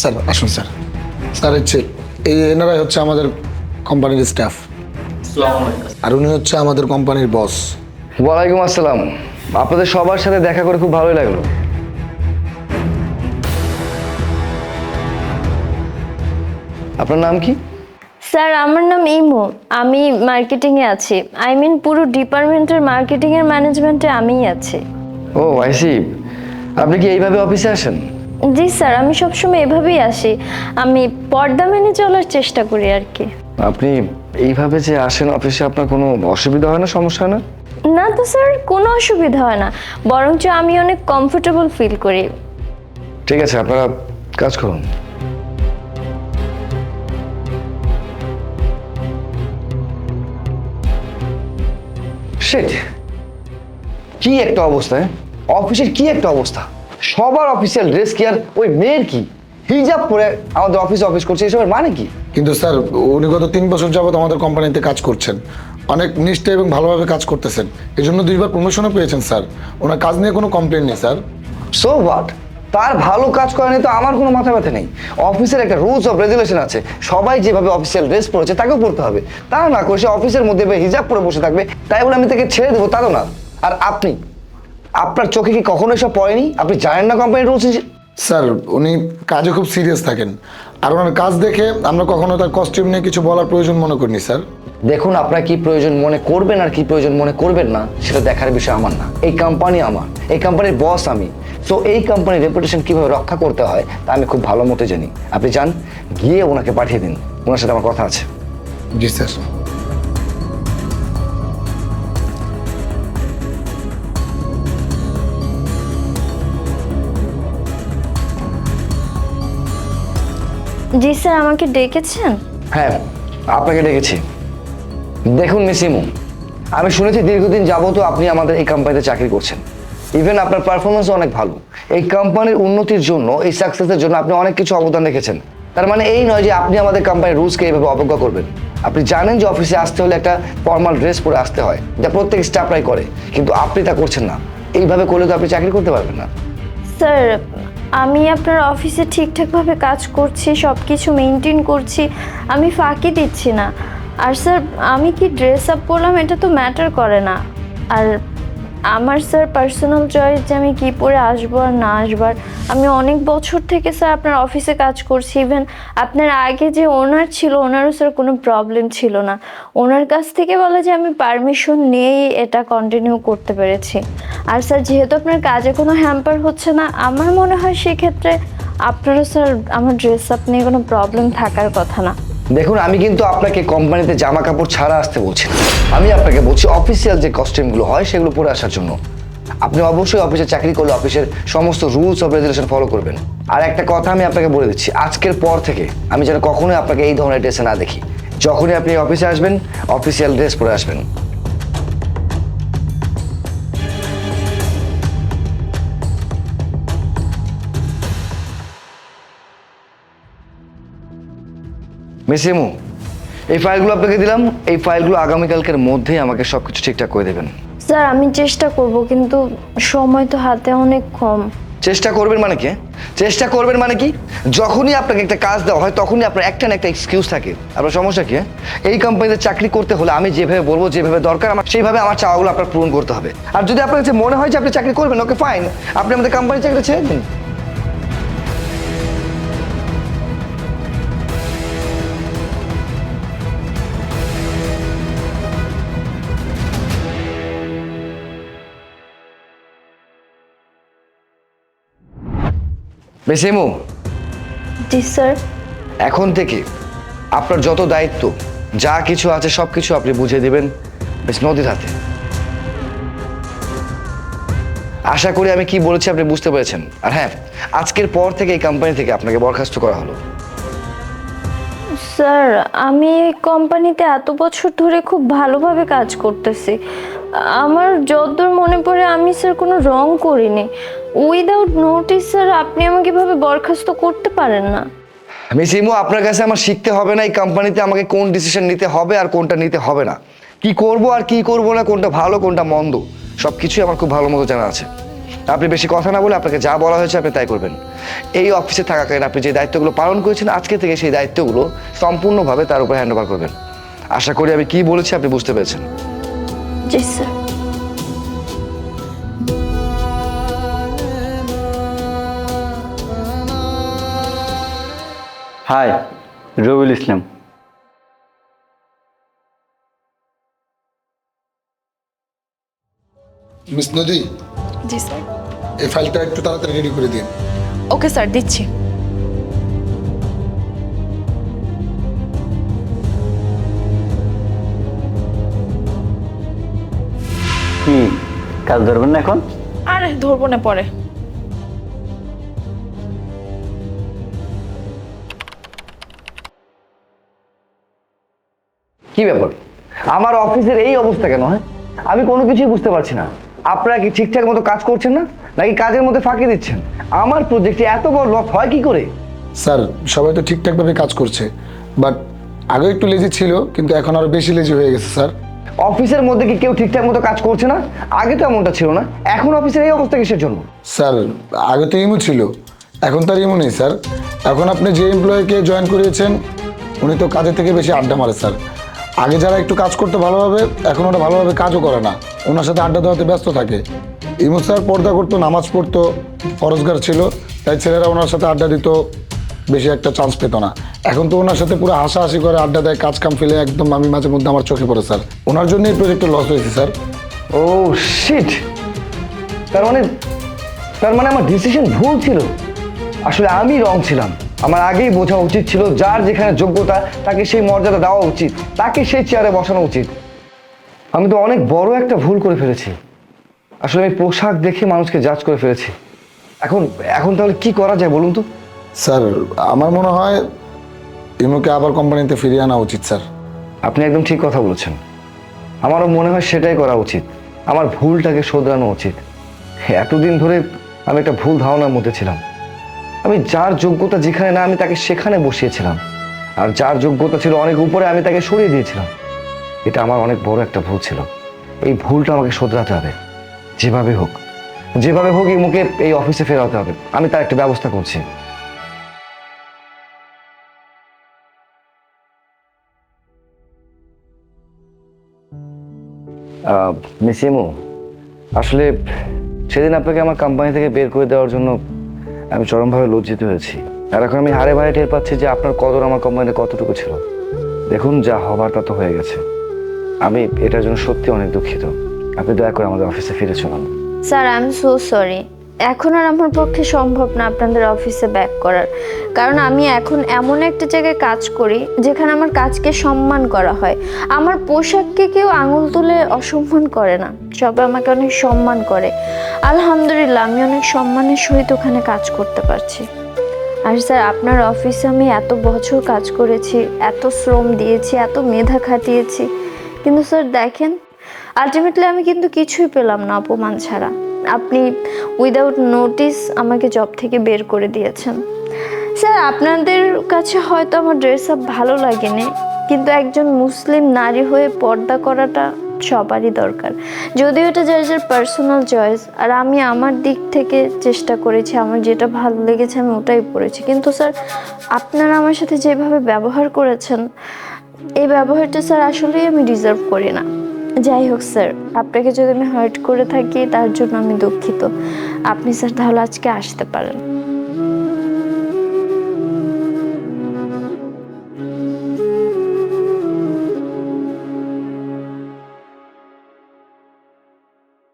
Sir আসুন sir. Sir হচ্ছে এই এনারাই হচ্ছে আমাদের কোম্পানির স্টাফ আর উনি হচ্ছে আমাদের কোম্পানির বস ওয়ালাইকুম আসসালাম। আপনাদের সবার সাথে দেখা করে খুব ভালোই লাগল। আপনার নাম কি? স্যার আমার নাম ইমু। আমি মার্কেটিংয়ে আছি। আই মিন পুরো ডিপার্টমেন্টের মার্কেটিংয়ের ম্যানেজমেন্টে আমিই আছি। ও আইসি আপনি কি এইভাবে অফিসে আসেন? জি স্যার আমি সবসময় এভাবেই আসি। আমি পর্দা মেনে চলার চেষ্টা করি আর কি। আপনি এইভাবে যে আসেন অফিসে আপনার কোনো অসুবিধা হয় না সমস্যা হয় না? না তো স্যার কোনো অসুবিধা হয় না। বরঞ্চ আমি অনেক কমফোর্টেবল ফিল করি। ঠিক আছে আপনারা কাজ করুন। Shit! কি একটা অবস্থা হ্যাঁ? অফিসের কি একটা অবস্থা? সবার অফিসিয়াল ড্রেস কি আর ওই মেয়ের কি? হিজাব পরে আমাদের অফিস অফিস করছে এসবের মানে কি? কিন্তু স্যার উনি গত তিন বছর যাবত আমাদের কোম্পানিতে কাজ করছেন। অনেক নিষ্ঠা এবং ভালোভাবে কাজ করতেছেন। এই জন্য দুইবার প্রমোশনও পেয়েছেন স্যার। ওনার কাজ নিয়ে কোনো কমপ্লেন নেই স্যার। সো হোয়াট তার ভালো কাজ করা নিয়ে তো আমার কোনো মাথা ব্যথা নেই। অফিসের একটা রুলস অফ রেগুলেশন আছে। সবাই যেভাবে অফিসিয়াল ড্রেস পরেছে তাকেও পড়তে হবে। তা না করে সে অফিসের মধ্যে হিজাব পরে বসে থাকবে তাই বলে আমি তাকে ছেড়ে দেবো তাও না। আর আপনি? আপনার চোখে কি কখনো এসব পড়েনি? আপনি জানেন না কোম্পানির রুলস স্যার উনি কাজে খুব সিরিয়াস থাকেন। আর ওনার কাজ দেখে আমরা কখনো তার কস্টিউম নিয়ে কিছু বলার প্রয়োজন মনে করিনি স্যার। দেখুন আপনার কি প্রয়োজন মনে করবেন আর কি প্রয়োজন মনে করবেন না সেটা দেখার বিষয় আমার না। এই কোম্পানি আমার এই কোম্পানির বস আমি। সো এই কোম্পানির রেপুটেশন কীভাবে রক্ষা করতে হয় তা আমি খুব ভালো মতো জানি। আপনি যান গিয়ে ওনাকে পাঠিয়ে দিন। ওনার সাথে আমার কথা আছে। জি স্যার। জি স্যার আমাকে ডেকেছেন? হ্যাঁ আপনাকে ডেকেছি। দেখুন মিসিমু আমি শুনেছি দীর্ঘদিন যাবতও আপনি আমাদের এই কোম্পানিতে চাকরি করছেন। ইভেন আপনার পারফরমেন্সও অনেক ভালো। এই কোম্পানির উন্নতির জন্য এই সাকসেসের জন্য আপনি অনেক কিছু অবদান রেখেছেন। তার মানে এই নয় যে আপনি আমাদের কোম্পানির রুলসকে এইভাবে অবজ্ঞা করবেন। আপনি জানেন যে অফিসে আসতে হলে একটা ফর্মাল ড্রেস পরে আসতে হয় যা প্রত্যেক স্টাফরাই করে কিন্তু আপনি তা করছেন না। এইভাবে করলে তো আপনি চাকরি করতে পারবেন না। স্যার আমি আপনার অফিসে ঠিকঠাকভাবে কাজ করছি সব কিছু মেনটেন করছি, আমি ফাঁকি দিচ্ছি না। আর স্যার আমি কি ড্রেস আপ করলাম? এটা তো ম্যাটার করে না। আর আমার স্যার পার্সোনাল চয়েস যে আমি কী পরে আসব আর না আসবার আমি অনেক বছর থেকে স্যার আপনার অফিসে কাজ করছি ইভেন আপনার আগে যে ওনার ছিল, ওনারও স্যার কোনো প্রবলেম ছিল না। ওনার কাছ থেকে বলে যে আমি পারমিশন নিয়েই এটা কন্টিনিউ করতে পেরেছি। আর স্যার যেহেতু আপনার কাজে কোনো হ্যাম্পার হচ্ছে না, আমার মনে হয় সেক্ষেত্রে আপনারও স্যার আমার ড্রেস আপ নিয়ে কোনো প্রবলেম থাকার কথা না। দেখুন, আমি কিন্তু আপনাকে কোম্পানিতে জামা কাপড় ছাড়া আসতে বলছি আমি আপনাকে বলছি অফিসিয়াল যে কস্টিউমগুলো হয়, সেগুলো পরে আসার জন্য। আপনি অবশ্যই অফিসে চাকরি করলে অফিসের সমস্ত রুলস অফ রেজুলেশন ফলো করবেন। আর একটা কথা আমি আপনাকে বলে দিচ্ছি, আজকের পর থেকে আমি যেন কখনোই আপনাকে এই ধরনের ড্রেসে না দেখি। যখনই আপনি অফিসে আসবেন অফিসিয়াল ড্রেস পরে আসবেন। মিসিমু এই ফাইলগুলো আপনাকে দিলাম। এই ফাইলগুলো আগামীকালকের মধ্যেই আমাকে সব কিছু ঠিকঠাক করে দেবেন। স্যার আমি চেষ্টা করব কিন্তু সময় তো হাতে অনেক কম। চেষ্টা করবেন মানে কি? চেষ্টা করবেন মানে কি? যখনই আপনাকে একটা কাজ দেওয়া হয় তখনই আপনার একটা না একটা এক্সকিউজ থাকে। আপনার সমস্যা কি? এই কোম্পানিতে চাকরি করতে হলে আমি যেভাবে বলব যেভাবে দরকার আমার সেইভাবে আমার চাওয়াগুলো আপনার পূরণ করতে হবে। আর যদি আপনার কাছে মনে হয় যে আপনি চাকরি করবেন ওকে ফাইন আপনি আমাদের কোম্পানির চাকরিটা ছেড়ে দিন। বেসিমু? জি স্যার। এখন থেকে আপনার যত দায়িত্ব যা কিছু আছে সব কিছু আপনি বুঝিয়ে দেবেন বেশ নদীর হাতে। আশা করি আমি কি বলেছি আপনি বুঝতে পেরেছেন। আর হ্যাঁ আজকের পর থেকে এই কোম্পানি থেকে আপনাকে বরখাস্ত করা হলো। স্যার আমি এই কোম্পানিতে এত বছর ধরে খুব ভালোভাবে কাজ করতেছি। আমার যতদূর মনে পড়ে আমি স্যার কোনো রং করিনি। উইদাউট নোটিস স্যার আপনি আমাকে এভাবে বরখাস্ত করতে পারেন না। মিস ইমু আপনার কাছে আমার শিখতে হবে না এই কোম্পানিতে আমাকে কোন ডিসিশন নিতে হবে আর কোনটা নিতে হবে না। কি করব আর কি করব না কোনটা ভালো কোনটা মন্দ সব কিছুই আমার খুব ভালো মতো জানা আছে। আপনি বেশি কথা না বলে আপনাকে যা বলা হয়েছে আপনি তাই করবেন। এই অফিসে থাকাকালীন আপনি যে দায়িত্বগুলো পালন করেছেন আজকে থেকে সেই দায়িত্বগুলো সম্পূর্ণভাবে তার উপর হ্যান্ড ওভার করবেন। আশা করি আমি কি বলেছি আপনি বুঝতে পেরেছেন। জি sir hi Rabiul Islam. Miss Nadi? জি স্যার। এই ফাইলটা একটু তাড়াতাড়ি রেডি করে দিন। ওকে স্যার দিচ্ছি। কি কাজ ধরবেন না এখন? আরে ধরবো না পরে। কি ব্যাপার? আমার অফিসের এই অবস্থা কেন হ্যাঁ? আমি কোনো কিছুই বুঝতে পারছি না। আপনারা কি ঠিকঠাক মতো কাজ করছেন না? নাকি কাজের মধ্যে ফাঁকি দিচ্ছেন? আমার প্রজেক্টে এত বড় লস হয় কি করে? স্যার সবাই তো ঠিকঠাকভাবে কাজ করছে। বাট আগে একটু লেজি ছিল কিন্তু এখন আরও বেশি লেজি হয়ে গেছে স্যার। অফিসের মধ্যে কি কেউ ঠিকঠাক মতো কাজ করছে না? আগে তো এমনটা ছিল না। এখন অফিসের এই অবস্থা কিসের জন্য? স্যার আগে তো ইমো ছিল। এখন তার ইমো নেই স্যার। এখন আপনি যে এমপ্লয়িকে জয়েন করিয়েছেন উনি তো কাজের থেকে বেশি আড্ডা মারে স্যার। আগে যারা একটু কাজ করতে ভালোভাবে, এখন ওরা ভালোভাবে কাজও করে না। ওনার সাথে আড্ডা দেওয়াতে ব্যস্ত থাকে। ইমো স্যার পর্দা করতো, নামাজ পড়তো ফরজগার ছিল, তাই ছেলেরা ওনার সাথে আড্ডা দিত, বেশি একটা চান্স পেত না। এখন তো ওনার সাথে পুরো হাসাহাসি করে আড্ডা দেয়, কাজ কাম ফেলে একদম আমি মাঝে মধ্যে আমার চোখে পড়ে স্যার। ওনার জন্য এই লস হয়েছে স্যার। ও শিট তার মানে তার মানে আমার ডিসিশন ভুল ছিল। আসলে আমি রং ছিলাম। আমার আগেই বোঝা উচিত ছিল যার যেখানে যোগ্যতা তাকে সেই মর্যাদা দেওয়া উচিত তাকে সেই চেয়ারে বসানো উচিত। আমি তো অনেক বড় একটা ভুল করে ফেলেছি। আসলে আমি পোশাক দেখে মানুষকে জাজ করে ফেলেছি। এখন এখন তাহলে কি করা যায় বলুন তো? স্যার আমার মনে হয় ইমোকে আবার কোম্পানিতে ফিরিয়ে আনা উচিত স্যার। আপনি একদম ঠিক কথা বলেছেন। আমারও মনে হয় সেটাই করা উচিত। আমার ভুলটাকে শোধরানো উচিত। এতদিন ধরে আমি একটা ভুল ধারণার মধ্যে ছিলাম। আমি যার যোগ্যতা যেখানে না, আমি তাকে সেখানে বসিয়েছিলাম। আর যার যোগ্যতা ছিল অনেক উপরে, আমি তাকে সরিয়ে দিয়েছিলাম। এটা আমার অনেক বড় একটা ভুল ছিল। এই ভুলটা আমাকে শোধরাতে হবে। যেভাবে হোক। যেভাবে হোক এই মুখে এই অফিসে ফেরাতে হবে। আমি তার একটা ব্যবস্থা করছি। মিস ইমু আসলে সেদিন আপনাকে আমার কোম্পানি থেকে বের করে দেওয়ার জন্য আমি চরমভাবে লজ্জিত হয়েছি। আর এখন আমি হারে বারে টের পাচ্ছি যে আপনার কদর আমার কোম্পানিতে কতটুকু ছিল। দেখুন, যা হবার তা তো হয়ে গেছে। আমি এটার জন্য সত্যি অনেক দুঃখিত। আপনি দয়া করে আমাদের অফিসে ফিরে চলুন। Sir I am so sorry এখন আর আমার পক্ষে সম্ভব না আপনাদের অফিসে ব্যাক করার। কারণ আমি এখন এমন একটা জায়গায় কাজ করি, যেখানে আমার কাজকে সম্মান করা হয়। আমার পোশাককে কেউ আঙুল তুলে অসম্মান করে না। সবাই আমাকে অনেক সম্মান করে। আলহামদুলিল্লাহ, আমি অনেক সম্মানের সহিত ওখানে কাজ করতে পারছি। আর স্যার, আপনার অফিসে আমি এত বছর কাজ করেছি, এত শ্রম দিয়েছি, এত মেধা খাটিয়েছি। কিন্তু স্যার, দেখেন আলটিমেটলি আমি কিন্তু কিছুই পেলাম না অপমান ছাড়া। আপনি উইদাউট নোটিস আমাকে জব থেকে বের করে দিয়েছেন। স্যার, আপনাদের কাছে হয়তো আমার ড্রেস আপ ভালো লাগেনি কিন্তু একজন মুসলিম নারী হয়ে পর্দা করাটা সবারই দরকার। যদিও এটা যার যার পার্সোনাল চয়েস আর আমি আমার দিক থেকে চেষ্টা করেছি, আমার যেটা ভালো লেগেছে আমি ওটাই পড়েছি। কিন্তু স্যার আপনারা আমার সাথে যেভাবে ব্যবহার করেছেন, এই ব্যবহারটা স্যার আসলেই আমি ডিজার্ভ করি না। যাই হোক স্যার আপনাকে যদি আমি হার্ট করে থাকি, তার জন্য আমি দুঃখিত। আপনি স্যার তাহলে আজকে আসতে পারেন।